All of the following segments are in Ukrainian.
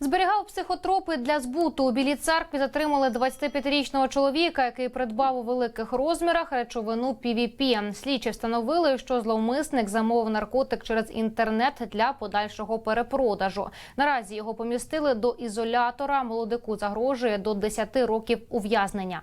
Зберігав психотропи для збуту. У білій церкві затримали 25-річного чоловіка, який придбав у великих розмірах речовину PVP. Слідчі встановили, що зловмисник замовив наркотик через інтернет для подальшого перепродажу. Наразі його помістили до ізолятора. Молодику загрожує до 10 років ув'язнення.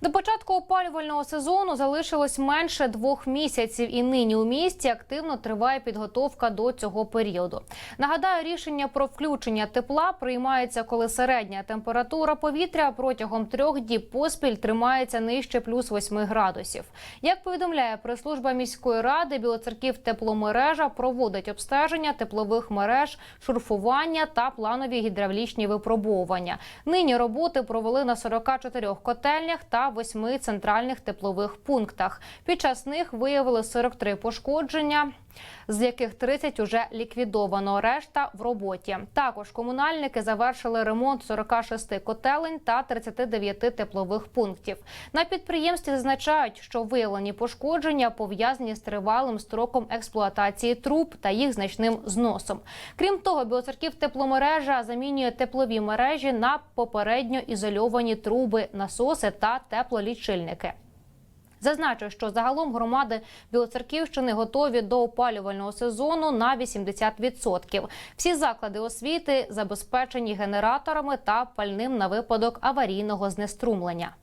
До початку опалювального сезону залишилось менше двох місяців, і нині у місті активно триває підготовка до цього періоду. Нагадаю, рішення про включення тепла приймається, коли середня температура повітря протягом трьох діб поспіль тримається нижче плюс 8 градусів. Як повідомляє прес-служба міської ради, Білоцерків тепломережа проводить обстеження теплових мереж, шурфування та планові гідравлічні випробовування. Нині роботи провели на 44 котельнях та 8 центральних теплових пунктах. Під час них виявили 43 пошкодження, з яких 30 уже ліквідовано. Решта в роботі. Також комунальники завершили ремонт 46 котелень та 39 теплових пунктів. На підприємстві зазначають, що виявлені пошкодження пов'язані з тривалим строком експлуатації труб та їх значним зносом. Крім того, Білоцерків тепломережа замінює теплові мережі на попередньо ізольовані труби, насоси та теплолічильники. Зазначу, що загалом громади Білоцерківщини готові до опалювального сезону на 80%. Всі заклади освіти забезпечені генераторами та пальним на випадок аварійного знеструмлення.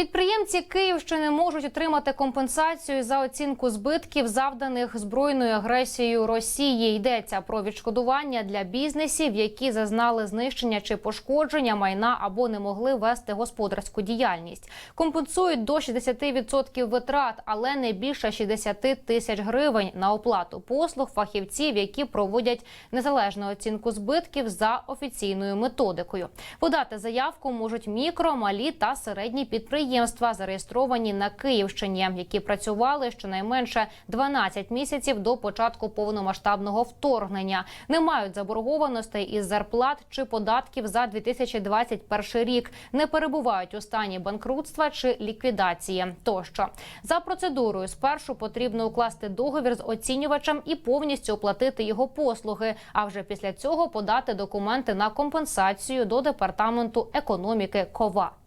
Підприємці Київщини можуть отримати компенсацію за оцінку збитків, завданих збройною агресією Росії. Йдеться про відшкодування для бізнесів, які зазнали знищення чи пошкодження майна або не могли вести господарську діяльність. Компенсують до 60% витрат, але не більше 60 тисяч гривень на оплату послуг фахівців, які проводять незалежну оцінку збитків за офіційною методикою. Подати заявку можуть мікро, малі та середні підприємства, зареєстровані на Київщині, які працювали щонайменше 12 місяців до початку повномасштабного вторгнення, не мають заборгованостей із зарплат чи податків за 2021 рік, не перебувають у стані банкрутства чи ліквідації. Тощо за процедурою спершу потрібно укласти договір з оцінювачем і повністю оплатити його послуги. А вже після цього подати документи на компенсацію до департаменту економіки КОВА.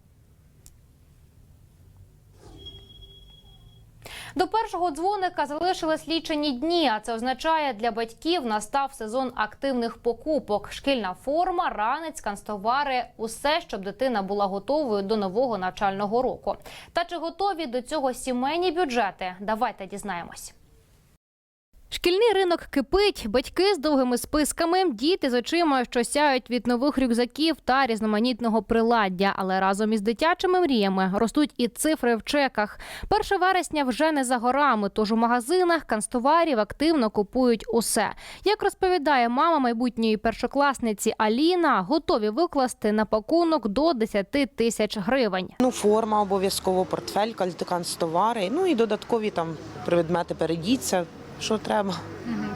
До першого дзвоника залишились лічені дні. А це означає, для батьків настав сезон активних покупок. Шкільна форма, ранець, канцтовари – усе, щоб дитина була готовою до нового навчального року. Та чи готові до цього сімейні бюджети? Давайте дізнаємось. Шкільний ринок кипить, батьки з довгими списками, діти з очима, що сяють від нових рюкзаків та різноманітного приладдя. Але разом із дитячими мріями ростуть і цифри в чеках. 1 вересня вже не за горами, тож у магазинах канцтоварів активно купують усе. Як розповідає мама майбутньої першокласниці Аліна, готові викласти на пакунок до 10 тисяч гривень. Ну, форма обов'язково, портфель, канцтовари, ну і додаткові там предмети передіться, що треба.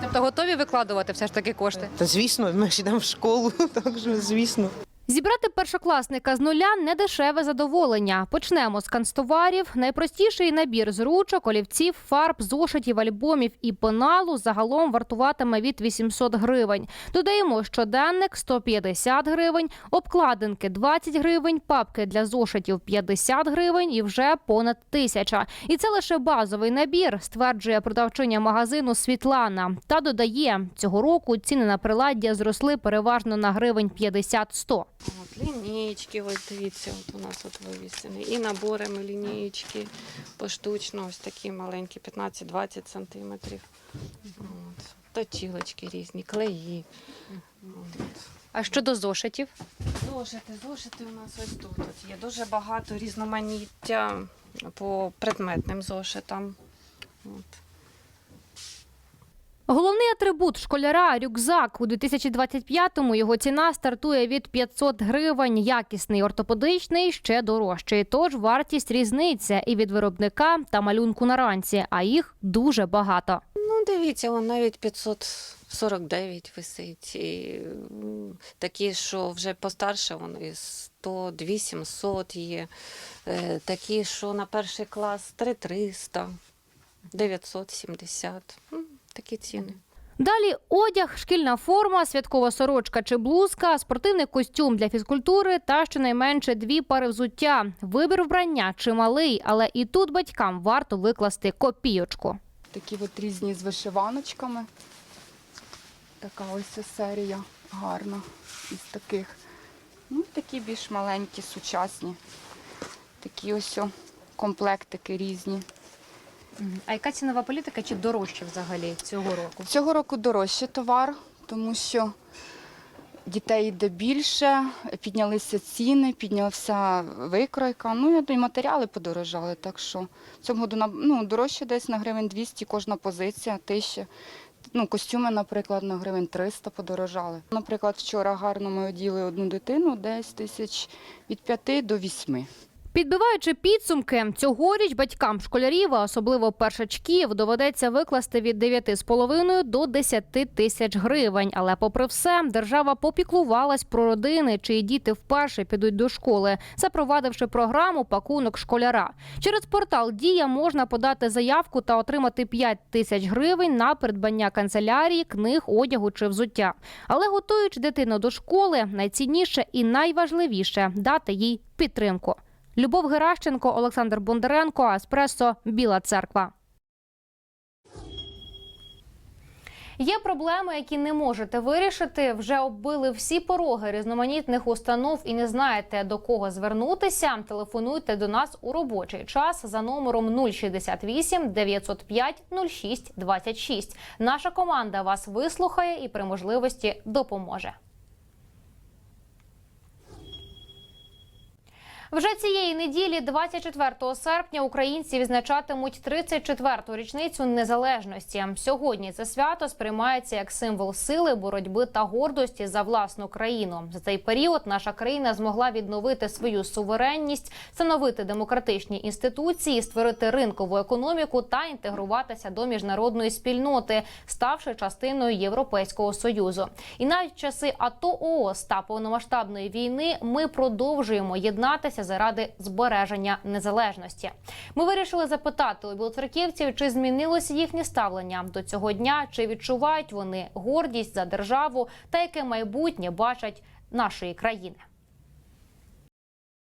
Тобто готові викладувати все ж таки кошти? Та звісно, ми ж йдемо в школу, так що звісно. Зібрати першокласника з нуля не дешеве задоволення. Почнемо з канцтоварів. Найпростіший набір з ручок, олівців, фарб, зошитів, альбомів і пеналу загалом вартуватиме від 800 гривень. Додаємо щоденник 150 гривень, обкладинки 20 гривень, папки для зошитів 50 гривень і вже понад тисяча. І це лише базовий набір, стверджує продавчиня магазину Світлана. Та додає, цього року ціни на приладдя зросли переважно на гривень 50-100. От, лінійки, ось дивіться, от у нас от вивісені. І наборами лінійки поштучно, ось такі маленькі, 15-20 сантиметрів. От. Точілочки різні, клеї. От. А щодо зошитів? Зошити, зошити у нас ось тут. От є дуже багато різноманіття по предметним зошитам. От. Головний атрибут школяра рюкзак. У 2025-му його ціна стартує від 500 гривень. Якісний ортопедичний ще дорожчий. Тож вартість різниця і від виробника та малюнку на ранці, а їх дуже багато. Ну, дивіться, он навіть 500 49 висить. І, такі, що вже постарше, вони 100, 2700 є. Е, Такі, що на перший клас 3300, 970. Такі ціни. Далі одяг, шкільна форма, святкова сорочка чи блузка, спортивний костюм для фізкультури та щонайменше дві пари взуття. Вибір вбрання чималий, але і тут батькам варто викласти копійочку. Такі от різні з вишиваночками. Така ось серія гарна із таких. Ну, такі більш маленькі, сучасні. Такі ось комплектики різні. А яка цінова політика чи дорожче взагалі цього року? Цього року дорожче товар, тому що дітей йде більше, піднялися ціни, піднявся викройка. Ну, думаю, матеріали подорожали. Так що в цьому году ну, дорожче десь на гривень 200 кожна позиція, тисяча. Ну, костюми, наприклад, на гривень 300 подорожали. Наприклад, вчора гарно ми оділи одну дитину десь тисяч від 5 до 8. Підбиваючи підсумки, цьогоріч батькам школярів, а особливо першачків, доведеться викласти від 9,5 до 10 тисяч гривень. Але, попри все, держава попіклувалась про родини, чиї діти вперше підуть до школи, запровадивши програму пакунок школяра. Через портал Дія можна подати заявку та отримати 5 тисяч гривень на придбання канцелярії, книг, одягу чи взуття. Але готуючи дитину до школи, найцінніше і найважливіше дати їй підтримку. Любов Геращенко, Олександр Бондаренко, Еспресо, Біла Церква. Є проблеми, які не можете вирішити. Вже оббили всі пороги різноманітних установ і не знаєте до кого звернутися. Телефонуйте до нас у робочий час за номером 068 905 06 26. Наша команда вас вислухає і при можливості допоможе. Вже цієї неділі, 24 серпня, українці відзначатимуть 34-ту річницю незалежності. Сьогодні це свято сприймається як символ сили, боротьби та гордості за власну країну. За цей період наша країна змогла відновити свою суверенність, встановити демократичні інституції, створити ринкову економіку та інтегруватися до міжнародної спільноти, ставши частиною Європейського союзу. І навіть часи АТО ООС та повномасштабної війни ми продовжуємо єднатися заради збереження незалежності. Ми вирішили запитати у білоцерківців, чи змінилося їхнє ставлення до цього дня, чи відчувають вони гордість за державу та яке майбутнє бачать нашої країни.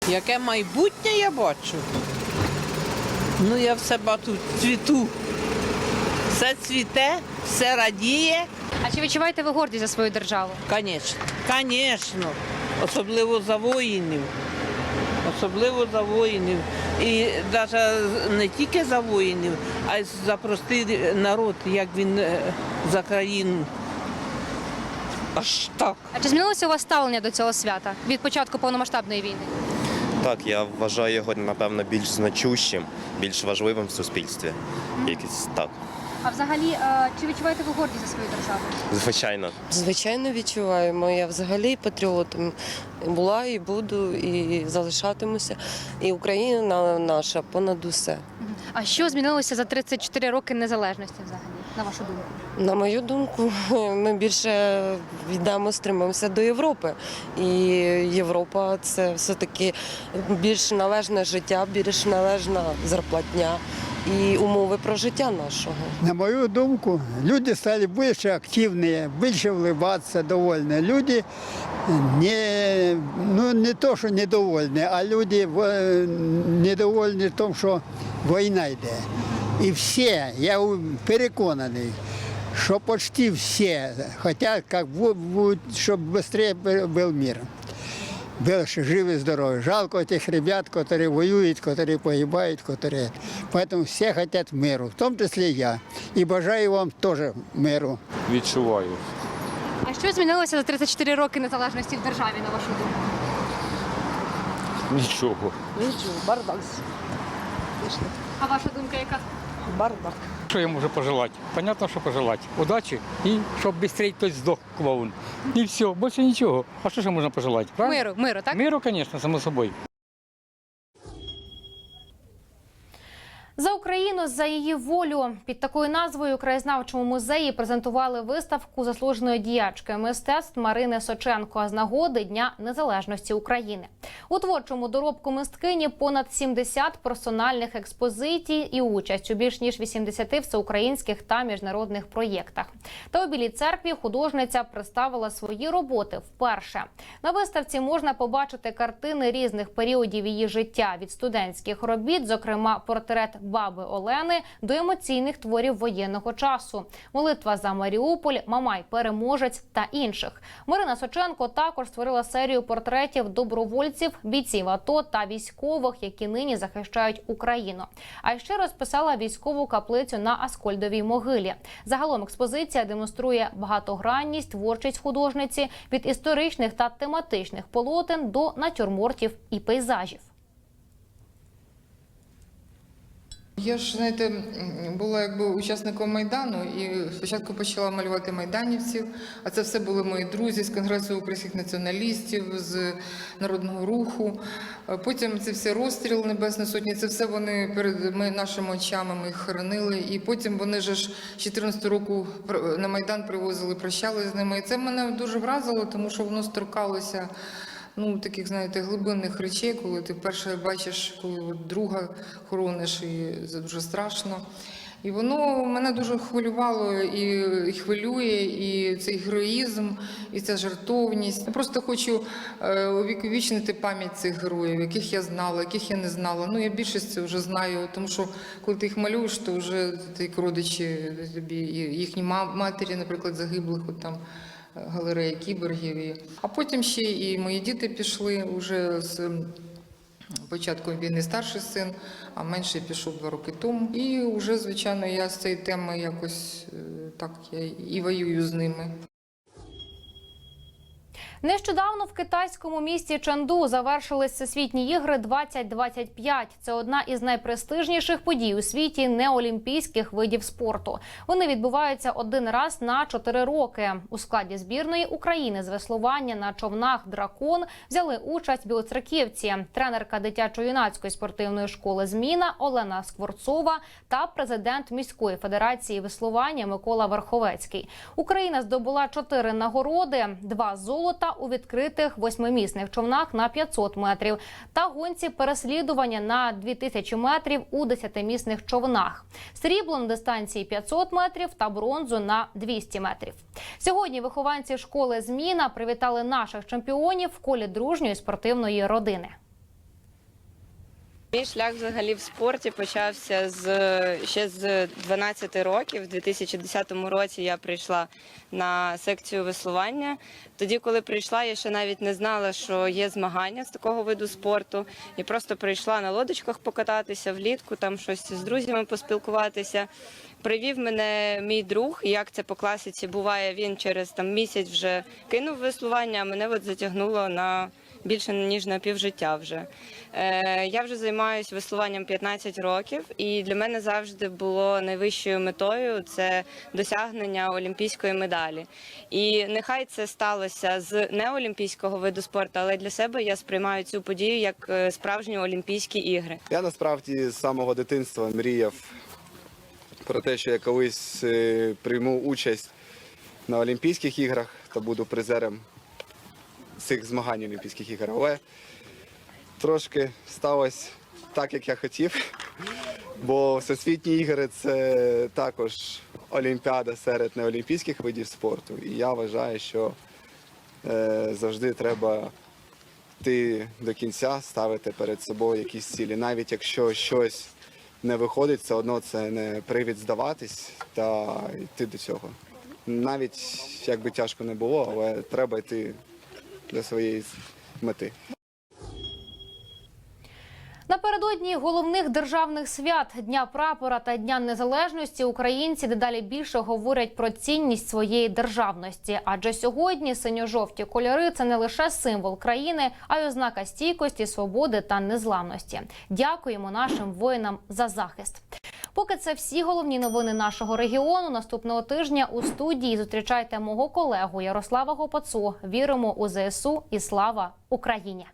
Яке майбутнє я бачу? Ну, я все бачу цвіту. Все цвіте, все радіє. А чи відчуваєте ви гордість за свою державу? Звісно, звісно. Особливо за воїнів. Особливо за воїнів. І навіть не тільки за воїнів, а й за простий народ, як він е, за країну. Аж так. А чи змінилося у вас ставлення до цього свята від початку повномасштабної війни? Так, я вважаю його, напевно, більш значущим, більш важливим в суспільстві. Якось так, А взагалі, е, чи відчуваєте ви гордість за свою державу? звичайно. Звичайно, відчуваємо. Я взагалі патріотом була і буду, і залишатимуся. І Україна наша понад усе. А що змінилося за 34 роки незалежності взагалі, на вашу думку? На мою думку, ми більше йдемо, стримуємося до Європи. І Європа це все-таки більш належне життя, більш належна зарплатня і умови про життя нашого. На мою думку, люди стали больше активные, больше улыбаться, довольны. Люди не, ну, не то, що недовольні, а люди в- недовольні в тому, що війна йде. І всі, я у- переконаний, що почти всі хочуть, як бу- бу- щоб швидше був мир. Был живы, здоровы. Жалко этих ребят, которые воюют, которые погибают, которые... Поэтому все хотят миру, в том числе я. И бажаю вам тоже миру. відчуваю. А що змінилося за 34 роки незалежності в державі, на вашу думку? Нічого. А ваша думка яка? Що я можу пожелати? Понятно, що пожелати. Удачі і щоб швидше хтось здох клоун. І все, більше нічого. А що ще можна пожелати? правильно? Миру, миру, так? Миру, звісно, само собою. За Україну за її волю під такою назвою у краєзнавчому музеї презентували виставку заслуженої діячки мистецтв Марини Соченко з нагоди Дня Незалежності України. У творчому доробку мисткині понад 70 персональних експозицій і участь у більш ніж 80 всеукраїнських та міжнародних проєктах. Та у Білій церкві художниця представила свої роботи вперше. На виставці можна побачити картини різних періодів її життя від студентських робіт, зокрема портрет баби Олени, до емоційних творів воєнного часу, молитва за Маріуполь, Мамай переможець та інших. Марина Соченко також створила серію портретів добровольців, бійців АТО та військових, які нині захищають Україну. А ще розписала військову каплицю на Аскольдовій могилі. Загалом експозиція демонструє багатогранність, творчість художниці від історичних та тематичних полотен до натюрмортів і пейзажів. Я ж, знаєте, була якби учасником Майдану і спочатку почала малювати майданівців, а це все були мої друзі з Конгресу українських націоналістів, з Народного руху. Потім це все розстріл Небесної Сотні, це все вони перед ми- нашими очами ми їх хоронили. І потім вони ж з 14 року на Майдан привозили, прощали з ними. І це мене дуже вразило, тому що воно сторкалося ну, таких, знаєте, глибинних речей, коли ти вперше бачиш, коли друга хорониш, і це дуже страшно. І воно мене дуже хвилювало і, і хвилює, і цей героїзм, і ця жертовність. Я просто хочу е, увіковічнити пам'ять цих героїв, яких я знала, яких я не знала. Ну, я більшість вже знаю, тому що коли ти їх малюєш, то вже ти як родичі тобі, їхні матері, наприклад, загиблих, от там галереї кіборгів. А потім ще і мої діти пішли вже з початком війни старший син, а менший пішов два роки тому. І вже, звичайно, я з цієї теми якось е, так я і воюю з ними. Нещодавно в китайському місті Чанду завершились всесвітні ігри 2025. Це одна із найпрестижніших подій у світі неолімпійських видів спорту. Вони відбуваються один раз на чотири роки. У складі збірної України з веслування на човнах дракон взяли участь білоцерківці, тренерка дитячо-юнацької спортивної школи Зміна Олена Скворцова та президент міської федерації веслування Микола Верховецький. Україна здобула чотири нагороди: два золота у відкритих восьмимісних човнах на 500 метрів та гонці переслідування на 2000 метрів у десятимісних човнах. Срібло на дистанції 500 метрів та бронзу на 200 метрів. Сьогодні вихованці школи Зміна привітали наших чемпіонів в колі дружньої спортивної родини. Мій шлях взагалі в спорті почався з ще з 12 років. У 2010 році я прийшла на секцію веслування. Тоді, коли прийшла, я ще навіть не знала, що є змагання з такого виду спорту. І просто прийшла на лодочках покататися влітку, там щось з друзями поспілкуватися. Привів мене мій друг, як це по класиці буває, він через там місяць вже кинув веслування, а мене от затягнуло на більше ніж на півжиття вже. Е, я вже займаюся веслуванням 15 років, і для мене завжди було найвищою метою це досягнення олімпійської медалі. І нехай це сталося з неолімпійського виду спорту, але для себе я сприймаю цю подію як е, справжні Олімпійські ігри. Я насправді з самого дитинства мріяв про те, що я колись е, прийму участь на Олімпійських іграх та буду призером цих змагань Олімпійських ігор. Але трошки сталося так, як я хотів. Бо всесвітні ігри це також олімпіада серед неолімпійських видів спорту. І я вважаю, що е, завжди треба йти до кінця, ставити перед собою якісь цілі. Навіть якщо щось не виходить, все одно це не привід здаватись та йти до цього. Навіть як би тяжко не було, але треба йти до своєї мети. Напередодні головних державних свят Дня прапора та Дня Незалежності українці дедалі більше говорять про цінність своєї державності. Адже сьогодні синьо-жовті кольори це не лише символ країни, а й ознака стійкості, свободи та незламності. Дякуємо нашим воїнам за захист. Поки це всі головні новини нашого регіону. Наступного тижня у студії зустрічайте мого колегу Ярослава Гопацу. Віримо у ЗСУ і слава Україні.